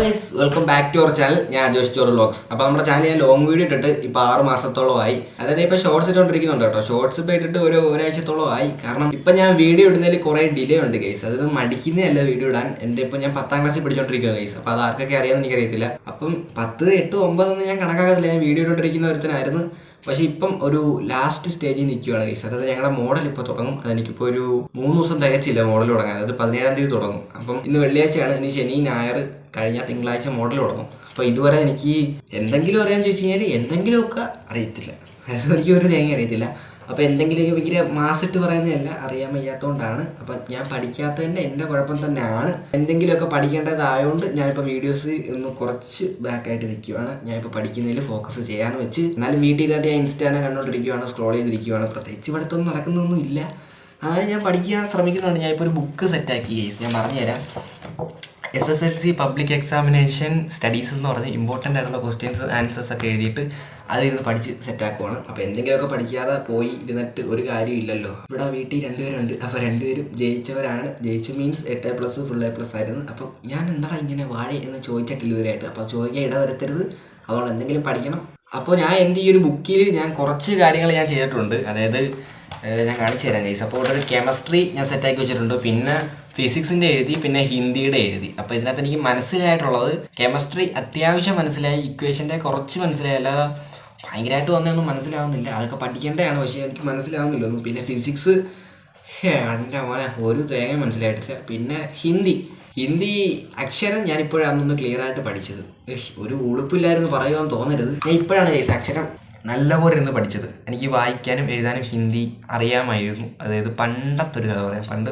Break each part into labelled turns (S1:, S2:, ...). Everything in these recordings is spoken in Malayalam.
S1: Guys welcome back to our channel ഞാൻ ജോഷ് ചോർ വ്ലോഗ്സ്. അപ്പോൾ നമ്മുടെ ചാനൽ ഞാൻ ലോങ് വീഡിയോ ഇട്ടിട്ട് ഇപ്പോൾ ആറ് മാസത്തോളമായി. അതായത് ഇപ്പോൾ ഷോർട്സ് ഇട്ടുകൊണ്ടിരിക്കുന്നുണ്ട് കേട്ടോ. ഷോർട്സ് ഇപ്പോൾ ഇട്ടിട്ട് ഒരു ഒരാഴ്ചത്തോളമായി. കാരണം ഇപ്പം ഞാൻ വീഡിയോ ഇടുന്നതിൽ കുറേ ഡിലേ ഉണ്ട് ഗൈസ് അതായത് മടിക്കുന്നതല്ല വീഡിയോ ഇടാൻ. എന്റെ ഇപ്പോൾ ഞാൻ പത്താം ക്ലാസ്സിൽ പഠിച്ചുകൊണ്ടിരിക്കുക ഗൈസ് അപ്പോൾ അത് ആർക്കൊക്കെ അറിയാമെന്ന് എനിക്കറിയത്തില്ല. അപ്പം പത്ത് എട്ട് ഒമ്പതൊന്നും ഞാൻ കണക്കാക്കത്തില്ല. ഞാൻ വീഡിയോ ഇട്ടുകൊണ്ടിരിക്കുന്ന ഒരുത്തനായിരുന്നു. പക്ഷെ ഇപ്പം ഒരു ലാസ്റ്റ് സ്റ്റേജിൽ നിൽക്കുകയാണ് ഗൈസ് അതായത് ഞങ്ങളുടെ മോഡൽ ഇപ്പോൾ തുടങ്ങും. അതെനിക്കിപ്പോൾ ഒരു മൂന്ന് ദിവസം തികച്ചില്ല മോഡൽ തുടങ്ങാൻ. അതായത് പതിനേഴാം തീയതി തുടങ്ങും. അപ്പം ഇന്ന് വെള്ളിയാഴ്ചയാണ്. ഇനി ശനി ഞായർ കഴിഞ്ഞ തിങ്കളാഴ്ച മോഡൽ തുടങ്ങും. അപ്പോൾ ഇതുവരെ എനിക്ക് എന്തെങ്കിലും അറിയാമെന്ന് ചോദിച്ചു കഴിഞ്ഞാൽ എന്തെങ്കിലുമൊക്കെ അറിയത്തില്ല. അതായത് എനിക്ക് ഒരു തേങ്ങ അറിയത്തില്ല. അപ്പോൾ എന്തെങ്കിലുമൊക്കെ ഭയങ്കര മാസിട്ട് പറയുന്നതല്ല അറിയാൻ വയ്യാത്തതുകൊണ്ടാണ് അപ്പം ഞാൻ പഠിക്കാത്തതിന്റെ എന്റെ കുഴപ്പം തന്നെയാണ്. എന്തെങ്കിലുമൊക്കെ പഠിക്കേണ്ടതായതുകൊണ്ട് ഞാനിപ്പോൾ വീഡിയോസ് ഒന്ന് കുറച്ച് ബാക്കായിട്ട് നിൽക്കുവാണ് ഞാനിപ്പോൾ പഠിക്കുന്നതിൽ ഫോക്കസ് ചെയ്യാൻ വെച്ച്. എന്നാലും വീട്ടിൽ ഇരുന്നിട്ട് ഞാൻ ഇൻസ്റ്റാനെ കണ്ടുകൊണ്ടിരിക്കുകയാണ് സ്ക്രോൾ ചെയ്തിരിക്കുവാണ്. പ്രത്യേകിച്ച് ഇവിടുത്തൊന്നും നടക്കുന്നൊന്നും ഇല്ല. അതായത് ഞാൻ പഠിക്കാൻ ശ്രമിക്കുന്നതാണ്. ഞാൻ ഇപ്പോൾ ഒരു ബുക്ക് സെറ്റാക്കി കേസ് ഞാൻ പറഞ്ഞുതരാം. S S L C public examination studies എന്ന് പറഞ്ഞ് ഇമ്പോർട്ടന്റ് ആയിട്ടുള്ള ക്വസ്റ്റ്യൻസ് ആൻസേഴ്സ് ഒക്കെ എഴുതിയിട്ട് അതിരുന്ന് പഠിച്ച് സെറ്റാക്കുവാണ് അപ്പോൾ എന്തെങ്കിലുമൊക്കെ പഠിക്കാതെ പോയി ഇരുന്നിട്ട് ഒരു കാര്യമില്ലല്ലോ ഇവിടെ വീട്ടിൽ രണ്ടുപേരുണ്ട്. അപ്പോൾ രണ്ടുപേരും ജയിച്ചവരാണ്. ജയിച്ചു മീൻസ് എട്ട് A plus full A plus ആയിരുന്നു. അപ്പം ഞാൻ എന്താടാ ഇങ്ങനെ വാഴ എന്ന് ചോദിച്ചിട്ടില്ല ഇതുവരെയായിട്ട്. അപ്പോൾ ചോദിക്കാൻ ഇടവരുത്തരുത് അതുകൊണ്ട് എന്തെങ്കിലും പഠിക്കണം. അപ്പോൾ ഞാൻ എന്റെ ഈ ഒരു ബുക്കിൽ ഞാൻ കുറച്ച് കാര്യങ്ങൾ ഞാൻ ചെയ്തിട്ടുണ്ട്. അതായത് ഞാൻ കാണിച്ചു തരാം ഗൈസ് അപ്പോൾ ഇവിടെ ഒരു കെമിസ്ട്രി ഞാൻ സെറ്റാക്കി വെച്ചിട്ടുണ്ട്. പിന്നെ ഫിസിക്സിന്റെ എഴുതി പിന്നെ ഹിന്ദിയുടെ എഴുതി. അപ്പോൾ ഇതിനകത്ത് എനിക്ക് മനസ്സിലായിട്ടുള്ളത് കെമിസ്ട്രി അത്യാവശ്യം മനസ്സിലായി ഇക്വേഷന്റെ കുറച്ച് മനസ്സിലായി. അല്ലാതെ ഭയങ്കരമായിട്ട് വന്നതൊന്നും മനസ്സിലാവുന്നില്ല. അതൊക്കെ പഠിക്കേണ്ടതാണ് പക്ഷേ എനിക്ക് മനസ്സിലാവുന്നില്ല ഒന്നും പിന്നെ ഫിസിക്സ് എന്റെ മോനെ ഒരു തേങ്ങ മനസ്സിലായിട്ടില്ല. പിന്നെ ഹിന്ദി. ഹിന്ദി അക്ഷരം ഞാൻ ഇപ്പോഴാണ് ഒന്ന് ക്ലിയർ ആയിട്ട് പഠിച്ചത്. ഒരു ഉളുപ്പില്ലായിരുന്നു പറയുമെന്ന് തോന്നരുത്. ഞാൻ ഇപ്പോഴാണ് ചേച്ചി അക്ഷരം നല്ലപോലെ ഇരുന്ന് പഠിച്ചത്. എനിക്ക് വായിക്കാനും എഴുതാനും ഹിന്ദി അറിയാമായിരുന്നു. അതായത് പണ്ടത്തെ ഒരു കഥ പറയാം. പണ്ട്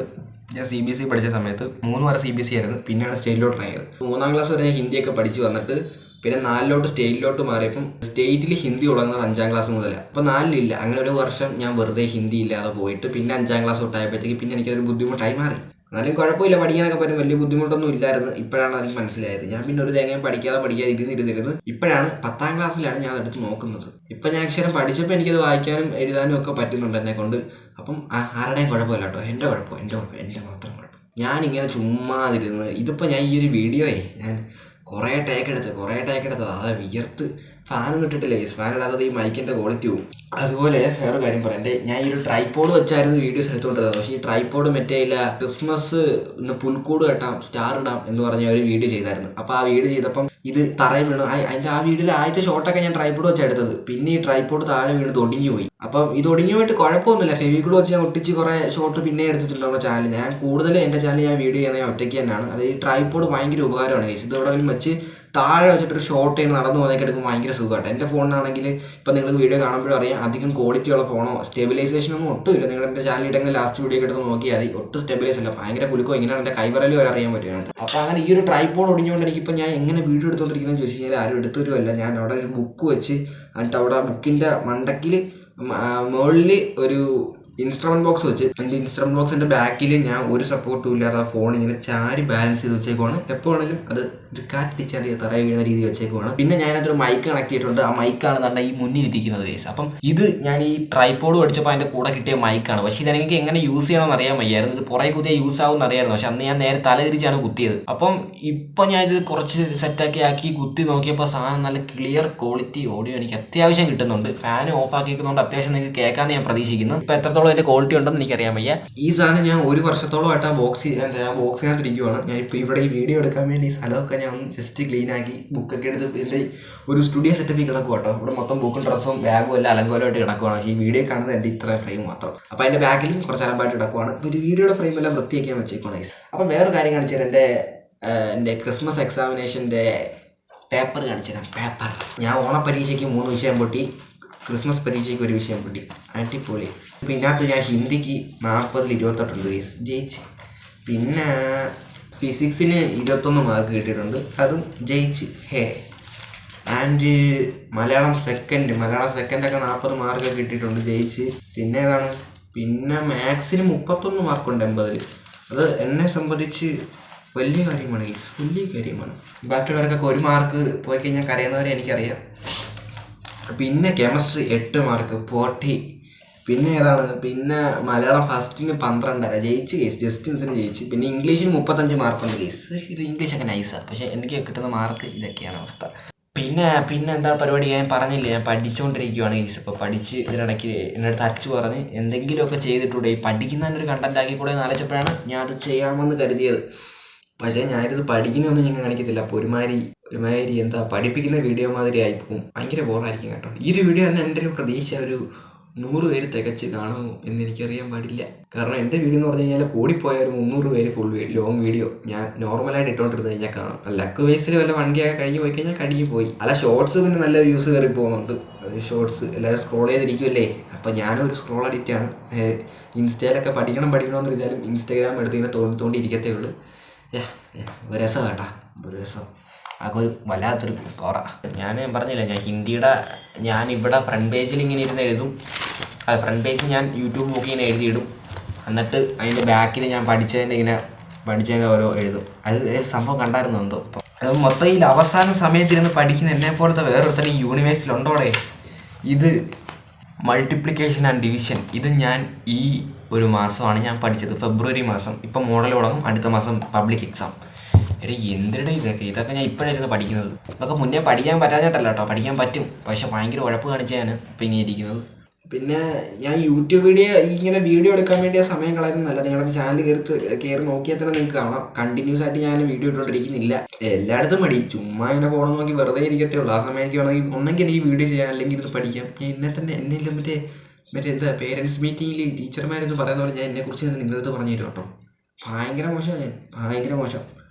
S1: ഞാൻ സി ബി എസ് ഇ പഠിച്ച സമയത്ത് മൂന്ന് വരെ സി ബി എസ് ഇ ആയിരുന്നു. പിന്നെയാണ് സ്റ്റേറ്റിലോട്ട് ഇറങ്ങിയത് മൂന്നാം ക്ലാസ് വരെ ഞാൻ ഹിന്ദിയൊക്കെ പഠിച്ച് വന്നിട്ട് പിന്നെ നാലിലോട്ട് സ്റ്റേറ്റിലോട്ട് മാറിയപ്പം സ്റ്റേറ്റിൽ ഹിന്ദി തുടങ്ങുന്നത് അഞ്ചാം ക്ലാസ് മുതലാണ് അപ്പോൾ നാലിലില്ല. അങ്ങനെ ഒരു വർഷം ഞാൻ വെറുതെ ഹിന്ദി ഇല്ലാതെ പോയിട്ട് പിന്നെ അഞ്ചാം ക്ലാസ് തൊട്ടായപ്പോഴത്തേക്ക് പിന്നെ എനിക്കതൊരു ബുദ്ധിമുട്ടായി മാറി. എന്നാലും കുഴപ്പമില്ല പഠിക്കാനൊക്കെ പറ്റും. വലിയ ബുദ്ധിമുട്ടൊന്നും ഇല്ലായിരുന്നു. ഇപ്പോഴാണ് അതിന് മനസ്സിലായത്. ഞാൻ പിന്നെ ഒരു തേങ്ങയും പഠിക്കാതെ പഠിക്കാതെ ഇരുന്നിരുന്നിരുന്നു ഇപ്പോഴാണ് പത്താം ക്ലാസ്സിലാണ് ഞാൻ അതെടുത്ത് നോക്കുന്നത്. ഇപ്പം ഞാൻ അക്ഷരം പഠിച്ചപ്പോൾ എനിക്കത് വായിക്കാനും എഴുതാനും ഒക്കെ പറ്റുന്നുണ്ട് എന്നെ കൊണ്ട്. അപ്പം ആരുടെയും കുഴപ്പമില്ല കേട്ടോ. എന്റെ കുഴപ്പം എന്റെ കുഴപ്പം എന്റെ മാത്രം കുഴപ്പം. ഞാനിങ്ങനെ ചുമ്മാതിരുന്ന് ഇതിപ്പോൾ ഞാൻ ഈ ഒരു വീഡിയോയെ ഞാൻ കുറേ ടേക്ക് എടുത്ത് കുറേ ടേക്ക് എടുത്തത് വിയർത്ത് ഫാനൊന്നും ഇട്ടിട്ടില്ല ഫാൻ ഇടാത്തത് ഈ മൈക്കിന്റെ ക്വാളിറ്റി അതുപോലെ വേറെ കാര്യം പറയണ്ടേ ഞാൻ ഈ ഒരു ട്രൈപോഡ് വെച്ചായിരുന്നു വീഡിയോസ് എടുത്തുകൊണ്ടിരുന്നത്. പക്ഷേ ഈ ട്രൈപോഡ് മറ്റേ ഇല്ല ക്രിസ്മസ് ഇന്ന് പുൽക്കൂട് കെട്ടാം സ്റ്റാർ ഇടാം എന്ന് പറഞ്ഞ ഒരു വീഡിയോ ചെയ്തായിരുന്നു. അപ്പോൾ ആ വീഡിയോ ചെയ്തപ്പം ഇത് തറയിൽ വീണു. അതിന്റെ ആ വീഡിയോയിൽ ആദ്യത്തെ ഷോട്ടൊക്കെ ഞാൻ ട്രൈപോഡ് വെച്ചാണ് എടുത്തത്. പിന്നെ ഈ ട്രൈപോഡ് താഴെ വീണ് ഒടിഞ്ഞു പോയി. അപ്പം ഇത് ഒടിഞ്ഞു പോയിട്ട് കുഴപ്പമൊന്നുമില്ല. ഫെവിക്കൂട് വെച്ച് ഞാൻ ഒട്ടിച്ച് കുറേ ഷോട്ട് പിന്നെ എടുത്തിട്ടുണ്ട് നമ്മുടെ ചാനൽ ഞാൻ കൂടുതലും എന്റെ ചാനൽ ഞാൻ വീഡിയോ ചെയ്യുന്ന ഒറ്റയ്ക്ക് തന്നെയാണ്. അത് ഈ ട്രൈപ്പോഡ് ഭയങ്കര ഉപകാരമാണ് guys. ഇത് എവിടെയെങ്കിലും വെച്ച് താഴെ വെച്ചിട്ടൊരു ഷോർട്ട് ചെയ്ത് നടന്നു പോകുന്നതൊക്കെ എടുക്കുമ്പോൾ ഭയങ്കര സുഖമായിട്ട് എന്റെ ഫോണിനാണെങ്കിൽ ഇപ്പം നിങ്ങൾ വീഡിയോ കാണുമ്പോഴും അറിയാം അധികം ക്വാളിറ്റി ഉള്ള ഫോണോ സ്റ്റെബിലൈസേഷൻ ഒന്നും ഒട്ടുമില്ല. നിങ്ങൾ എന്റെ ചാനൽ ഇട്ടെങ്കിൽ ലാസ്റ്റ് വീഡിയോ എടുത്ത് നോക്കിയാൽ മതി. ഒട്ടും സ്റ്റെബിലൈസ് അല്ല. ഭയങ്കര കുലുക്കോ ഇങ്ങനെയാണ് എന്റെ കൈവറൽ വരെ അറിയാൻ പറ്റുന്നത്. അപ്പോൾ അങ്ങനെ ഈ ഒരു ട്രൈപ്പോഡ് ഒടിഞ്ഞുകൊണ്ട് എനിക്കിപ്പോൾ ഞാൻ എങ്ങനെ വീഡിയോ എടുത്തുകൊണ്ടിരിക്കുന്നത് ചോദിച്ചു കഴിഞ്ഞാൽ ആരും എടുത്തുവരുമല്ല ഞാൻ അവിടെ ഒരു ബുക്ക് വെച്ച് എന്നിട്ട് അവിടെ ബുക്കിന്റെ മണ്ടക്കിൽ മുകളിൽ ഒരു ഇൻസ്ട്രുമെന്റ് ബോക്സ് വെച്ച്. എന്റെ ഇൻസ്ട്രുമെന്റ് ബോക്സിന്റെ ബാക്കിൽ ഞാൻ ഒരു സപ്പോർട്ടും ഇല്ലാതെ ആ ഫോൺ ഇങ്ങനെ ചാരി ബാലൻസ് ചെയ്ത് വെച്ചേക്കുവാണ്. എപ്പോഴാണെങ്കിലും അത് ഒരു കാറ്റടിച്ചാൽ മതി തറയിൽ വീഴുന്ന രീതി വെച്ചേക്കുവാണ്. പിന്നെ ഞാൻ അതൊരു മൈക്ക് കണക്ട് ചെയ്തിട്ടുണ്ട്. ആ മൈക്കാണ് നമ്മുടെ ഈ മുന്നിൽ ഇരിക്കുന്നത് കേസ് അപ്പം ഇത് ഞാൻ ഈ ട്രൈപോഡ് പഠിച്ചപ്പോൾ അതിന്റെ കൂടെ കിട്ടിയ മൈക്കാണ് പക്ഷേ ഇതെനിക്ക് എങ്ങനെ യൂസ് ചെയ്യണമെന്ന് അറിയാൻ വയ്യായിരുന്നു. ഇത് പുറകെ കുത്തിയാൽ യൂസ് ആവും അറിയായിരുന്നു. പക്ഷെ അന്ന് ഞാൻ നേരെ തലതിരിച്ചാണ് കുത്തിയത്. അപ്പം ഇപ്പം ഞാൻ ഇത് കുറച്ച് സെറ്റാക്കി ആക്കി കുത്തി നോക്കിയപ്പോൾ സാധനം നല്ല ക്ലിയർ ക്വാളിറ്റി ഓഡിയോ എനിക്ക് അത്യാവശ്യം കിട്ടുന്നുണ്ട്. ഫാൻ ഓഫ് ആക്കിയിരിക്കുന്നതുകൊണ്ട് അത്യാവശ്യം നിങ്ങൾക്ക് കേൾക്കാമെന്ന് ഞാൻ പ്രതീക്ഷിക്കുന്നു. ഇപ്പം എത്രത്തോളം അതിന്റെ ക്വാളിറ്റി ഉണ്ടെന്ന് എനിക്കറിയാൻ വയ്യ. ഈ സാധനം ഞാൻ ഒരു വർഷത്തോളമായിട്ട് ആ ബോക്സ് ആ ബോക്സിനകത്ത് ഇരിക്കുവാണ് ഞാൻ ഇപ്പോൾ ഇവിടെ ഈ വീഡിയോ എടുക്കാൻ വേണ്ടി ഈ സ്ഥലമൊക്കെ ഞാൻ ജസ്റ്റ് ക്ലീൻ ആക്കി ബുക്കൊക്കെ എടുത്ത് എന്റെ ഒരു സ്റ്റുഡിയോ സെറ്റപ്പിൽ കിടക്കുക കേട്ടോ ഇവിടെ മൊത്തം ബുക്കും ഡ്രസ്സും ബാഗും എല്ലാം അലങ്കോലമായിട്ട് കിടക്കുവാണ്. പക്ഷേ ഈ വീഡിയോ കാണുന്നത് എന്റെ ഇത്ര ഫ്രെയിം മാത്രം. അപ്പോൾ അതിന്റെ ബാക്കിലും കുറച്ച് അലമ്പായിട്ട് കിടക്കുവാണ്. ഒരു വീഡിയോയുടെ ഫ്രെയിം എല്ലാം വൃത്തിയാക്കാൻ വെച്ചേക്കുവാണ്. അപ്പോൾ വേറെ കാര്യം കാണിച്ചാൽ എന്റെ എന്റെ ക്രിസ്മസ് എക്സാമിനേഷന്റെ പേപ്പർ കാണിച്ചു പേപ്പർ ഞാൻ ഓണപ്പരീക്ഷയ്ക്ക് മൂന്ന് വിഷയം പൊട്ടി. ക്രിസ്മസ് പരീക്ഷയ്ക്ക് ഒരു വിഷയം പൊട്ടി. അടിപൊളി. പിന്നെ ഇതിനകത്ത് ഞാൻ ഹിന്ദിക്ക് നാൽപ്പതിൽ ഇരുപത്തെട്ടുണ്ട്. ജയിച്ച്. പിന്നെ ഫിസിക്സിന് ഇരുപത്തൊന്ന് മാർക്ക് കിട്ടിയിട്ടുണ്ട്. അതും ജയിച്ച്. ഹേ. ആൻഡ് മലയാളം സെക്കൻഡ് മലയാളം സെക്കൻഡൊക്കെ നാൽപ്പത് മാർക്ക് കിട്ടിയിട്ടുണ്ട്. ജയിച്ച്. പിന്നെ ഏതാണ്? പിന്നെ മാത്സിന് മുപ്പത്തൊന്ന് മാർക്കുണ്ട് എൺപതിൽ അത് എന്നെ സംബന്ധിച്ച് വലിയ കാര്യമാണ് ഗൈസ് വലിയ കാര്യമാണ്. ബാക്കിയുള്ളവർക്കൊക്കെ ഒരു മാർക്ക് പോയി കഴിഞ്ഞാൽ കരയുന്നവരെ എനിക്കറിയാം. പിന്നെ കെമിസ്ട്രി എട്ട് മാർക്ക് ഫോർട്ടി പിന്നെ ഏതാണ്? പിന്നെ മലയാളം ഫസ്റ്റിന് പന്ത്രണ്ടര. ജയിച്ച് കേസ് ജസ്റ്റിൻസിന് ജയിച്ച്. പിന്നെ ഇംഗ്ലീഷിന് മുപ്പത്തഞ്ച് മാർക്കുണ്ട് കേസ് ഇത് ഇംഗ്ലീഷൊക്കെ നൈസാണ് പക്ഷേ എനിക്ക് കിട്ടുന്ന മാർക്ക് ഇതൊക്കെയാണ് അവസ്ഥ. പിന്നെ പിന്നെ എന്താ പരിപാടി? ഞാൻ പറഞ്ഞില്ലേ ഞാൻ പഠിച്ചുകൊണ്ടിരിക്കുകയാണ് കേസ് ഇപ്പോൾ പഠിച്ച് ഇതിനിടയ്ക്ക് എന്റെ അടുത്ത് അച്ചു പറഞ്ഞ് എന്തെങ്കിലുമൊക്കെ ചെയ്തിട്ടൂടെ ഈ പഠിക്കുന്നതിനൊരു കണ്ടന്റ് ആക്കിക്കൂടെ എന്ന് ആലോചിച്ചപ്പോഴാണ് ഞാൻ അത് ചെയ്യാമെന്ന് കരുതിയത്. പക്ഷേ ഞാനിത് പഠിക്കുന്നൊന്നും ഞാൻ കാണിക്കത്തില്ല. അപ്പോൾ ഒരുമാതിരി ഒരുമാതിരി എന്താ പഠിപ്പിക്കുന്ന വീഡിയോ മാതിരി ആയിപ്പോവും. ഭയങ്കര ബോറായിരിക്കും കേട്ടോ. ഈ ഒരു വീഡിയോ തന്നെ എന്റെ ഒരു പ്രതീക്ഷ ഒരു നൂറ് പേര് തികച്ച് കാണുമോ എന്ന് എനിക്കറിയാൻ പാടില്ല. കാരണം എന്റെ വീഡിയോ എന്ന് പറഞ്ഞു കഴിഞ്ഞാൽ കൂടിപ്പോയ ഒരു മുന്നൂറ് പേര് ഫുൾ ലോങ് വീഡിയോ ഞാൻ നോർമലായിട്ട് ഇട്ടുകൊണ്ടിരുന്ന് കഴിഞ്ഞാൽ കാണാം. ലക്ക് ബേസിൽ വല്ല വണ്ടിയൊക്കെ കഴിഞ്ഞ് പോയി കഴിഞ്ഞാൽ കടിഞ്ഞു പോയി. അല്ല ഷോർട്സ് പിന്നെ നല്ല വ്യൂസ് കയറി പോകുന്നുണ്ട്. ഷോർട്സ് എല്ലാവരും സ്ക്രോൾ ചെയ്തിരിക്കുമല്ലേ അപ്പം ഞാനും ഒരു സ്ക്രോൾ അഡിക്റ്റാണ് ഇൻസ്റ്റയിലൊക്കെ പഠിക്കണം പഠിക്കണം എന്ന് പറഞ്ഞാലും ഇൻസ്റ്റാഗ്രാം എടുത്ത് ഇങ്ങനെ തോണ്ടി തോണ്ടി ഇരിക്കത്തേ ഉള്ളൂ ഒരു രസം കേട്ടാ. ഒരു രസം. അതൊക്കെ ഒരു വല്ലാത്തൊരു തോറ ഞാൻ പറഞ്ഞില്ല ഞാൻ ഹിന്ദിയുടെ ഞാൻ ഇവിടെ ഫ്രണ്ട് പേജിൽ ഇങ്ങനെ ഇരുന്ന് എഴുതും. അത് ഫ്രണ്ട് പേജിൽ ഞാൻ യൂട്യൂബ് നോക്കി ഇങ്ങനെ എഴുതിയിടും. എന്നിട്ട് അതിന്റെ ബാക്കിൽ ഞാൻ പഠിച്ചതിന്റെ ഇങ്ങനെ പഠിച്ചതിന്റെ ഓരോ എഴുതും. അത് സംഭവം കണ്ടായിരുന്നു എന്തോ? അത് മൊത്തം ഈ അവസാന സമയത്തിരുന്ന് പഠിക്കുന്ന എന്നെ പോലത്തെ വേറൊരുത്തൻ ഈ യൂണിവേഴ്സിലുണ്ടോടെ ഇത് മൾട്ടിപ്ലിക്കേഷൻ ആൻഡ് ഡിവിഷൻ ഇത് ഞാൻ ഈ ഒരു മാസമാണ് ഞാൻ പഠിച്ചത്. ഫെബ്രുവരി മാസം. ഇപ്പം മോഡൽ തുടങ്ങും. അടുത്ത മാസം പബ്ലിക് എക്സാം എടേ എന്തിടെ ഇതൊക്കെ ഇതൊക്കെ ഞാൻ ഇപ്പോഴായിരുന്നു പഠിക്കുന്നത്. ഇതൊക്കെ മുന്നേ പഠിക്കാൻ പറ്റാഞ്ഞിട്ടല്ല കേട്ടോ. പഠിക്കാൻ പറ്റും. പക്ഷെ ഭയങ്കര ഉഴപ്പ് കാണിച്ചാണ് ഇപ്പം ഇങ്ങനെ ഇരിക്കുന്നത്. പിന്നെ ഞാൻ യൂട്യൂബ് വീഡിയോ ഇങ്ങനെ വീഡിയോ എടുക്കാൻ വേണ്ടിയ സമയം കളയുന്നതല്ല നിങ്ങളുടെ ചാനൽ കയറി കയറി നോക്കിയാൽ തന്നെ നിങ്ങൾക്ക് കാണാം. കണ്ടിന്യൂസ് ആയിട്ട് ഞാൻ വീഡിയോ ഇട്ടുകൊണ്ടിരിക്കുന്നില്ല. എല്ലായിടത്തും മടി. ചുമ്മാ ഇങ്ങനെ ഫോൺ നോക്കി വെറുതെ ഇരിക്കത്തേ ഉള്ളൂ ആ സമയം എനിക്ക് വേണമെങ്കിൽ ഒന്നെങ്കിൽ ഈ വീഡിയോ ചെയ്യാം അല്ലെങ്കിൽ ഇത് പഠിക്കാം. ഞാൻ എന്നെ തന്നെ എന്നെ മറ്റേ മറ്റേ എന്താ പേരൻസ് മീറ്റിങ്ങിൽ ടീച്ചർമാരെന്ന് പറയുന്ന ഞാൻ എന്നെക്കുറിച്ച് നിങ്ങളത് പറഞ്ഞു തരും കേട്ടോ. ഭയങ്കര മോശമാണ് ഞാൻ. ഭയങ്കര മോശം.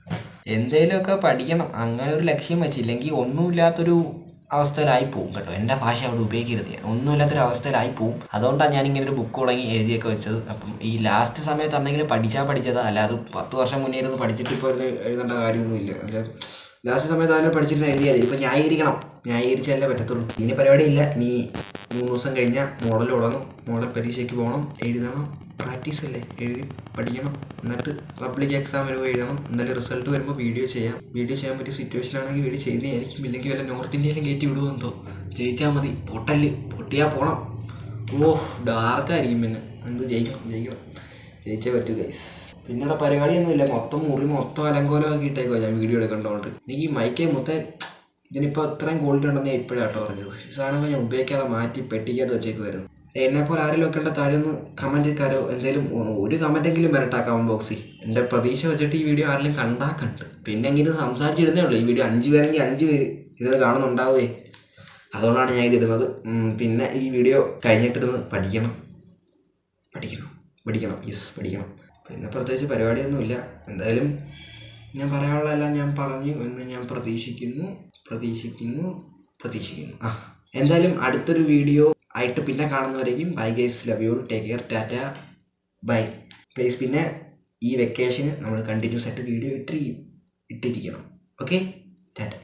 S1: എന്തേലുമൊക്കെ പഠിക്കണം. അങ്ങനെ ഒരു ലക്ഷ്യം വെച്ചില്ലെങ്കിൽ ഒന്നുമില്ലാത്തൊരു അവസ്ഥയിലായി പോകും കേട്ടോ. എന്റെ ഭാഷ അവിടെ ഉപയോഗിക്കരുത്. ഒന്നുമില്ലാത്തൊരു അവസ്ഥയിലായി പോകും അതുകൊണ്ടാണ് ഞാൻ ഇങ്ങനെ ഒരു ബുക്ക് തുടങ്ങി എഴുതിയൊക്കെ വെച്ചത്. അപ്പം ഈ ലാസ്റ്റ് സമയത്താണെങ്കിൽ പഠിച്ചാൽ പഠിച്ചതാ. അല്ലാതെ പത്ത് വർഷം മുന്നേ ഇരുന്ന് പഠിച്ചിട്ട് ഇപ്പോൾ എഴുതേണ്ട കാര്യമൊന്നുമില്ല. അല്ല ലാസ്റ്റ് സമയത്ത് അതിനെ പഠിച്ചിരുന്ന എഴുതിയാൽ ഇപ്പം ന്യായീകരിക്കണം. ന്യായീകരിച്ചാലേ പറ്റത്തുള്ളൂ. ഇനി പരിപാടിയില്ല ഇനി മൂന്ന് ദിവസം കഴിഞ്ഞാൽ മോഡൽ തുടങ്ങും. മോഡൽ പരീക്ഷയ്ക്ക് പോകണം. എഴുതണം. പ്രാക്ടീസ് അല്ലേ? എഴുതി പഠിക്കണം. എന്നിട്ട് പബ്ലിക് എക്സാമിന് പോയി എഴുതണം. എന്നാലും റിസൾട്ട് വരുമ്പോൾ വീഡിയോ ചെയ്യാം. വീഡിയോ ചെയ്യാൻ പറ്റിയ സിറ്റുവേഷൻ ആണെങ്കിൽ വീഡിയോ ചെയ്യുന്നതായിരിക്കും. ഇല്ലെങ്കിൽ വല്ല നോർത്ത് ഇന്ത്യയിലും കയറ്റി വിടുമെന്തോ ജയിച്ചാൽ മതി. പൊട്ടൽ. പൊട്ടിയാൽ പോകണം ഓഹ് ഡാർക്കായിരിക്കും പിന്നെ. എന്ത് ജയിക്കണം? ജയിക്കണം. ജയിച്ചേ പറ്റൂ ഗൈസ് പിന്നീട് പരിപാടിയൊന്നുമില്ല. മൊത്തം മുറി മൊത്തം അലങ്കോലം ആക്കിയിട്ടേക്കോ ഞാൻ വീഡിയോ എടുക്കേണ്ടതുകൊണ്ട് എനിക്ക് ഈ മൈക്കേ മൊത്തം ഇതിനിപ്പോൾ ഇത്രയും ക്വാളിറ്റി ഉണ്ടെന്ന് ഇപ്പോഴാട്ടോ പറഞ്ഞത്. ഈ സാധനം ഞാൻ ഉപയോഗിക്കാതെ മാറ്റി പെട്ടിക്കാതെ വെച്ചേക്കുമായിരുന്നു എന്നെപ്പോലെ ആരെങ്കിലും ഒക്കെ ഉണ്ടെ താഴെ ഒന്ന് കമന്റ് എന്തെങ്കിലും ഒരു കമന്റെങ്കിലും വരട്ടെ കമന്റ് ബോക്സിൽ എന്റെ പ്രതീക്ഷ വെച്ചിട്ട് ഈ വീഡിയോ ആരെങ്കിലും കണ്ടാക്കണ്ട്. പിന്നെ എങ്കിലും സംസാരിച്ചിരുന്നേ ഉള്ളൂ. ഈ വീഡിയോ അഞ്ച് പേരെങ്കിൽ അഞ്ച് പേര് ഇരുന്ന് കാണുന്നുണ്ടാവേ. അതുകൊണ്ടാണ് ഞാൻ ഇതിടുന്നത്. പിന്നെ ഈ വീഡിയോ കഴിഞ്ഞിട്ടിരുന്ന് പഠിക്കണം. പഠിക്കണം. പഠിക്കണം. യെസ് പഠിക്കണം. പിന്നെ പ്രത്യേകിച്ച് പരിപാടിയൊന്നുമില്ല. എന്തായാലും ഞാൻ പറയാനുള്ളതെല്ലാം ഞാൻ പറഞ്ഞു എന്ന് ഞാൻ പ്രതീക്ഷിക്കുന്നു. പ്രതീക്ഷിക്കുന്നു. പ്രതീക്ഷിക്കുന്നു. ആ എന്തായാലും അടുത്തൊരു വീഡിയോ ആയിട്ട് പിന്നെ കാണുന്നവരേക്കും bye guys love you take care Tata bye please പിന്നെ ഈ വെക്കേഷന് നമ്മൾ കണ്ടിന്യൂസ് ആയിട്ട് വീഡിയോ ഇട്ടി ഇട്ടിരിക്കണം. Okay tata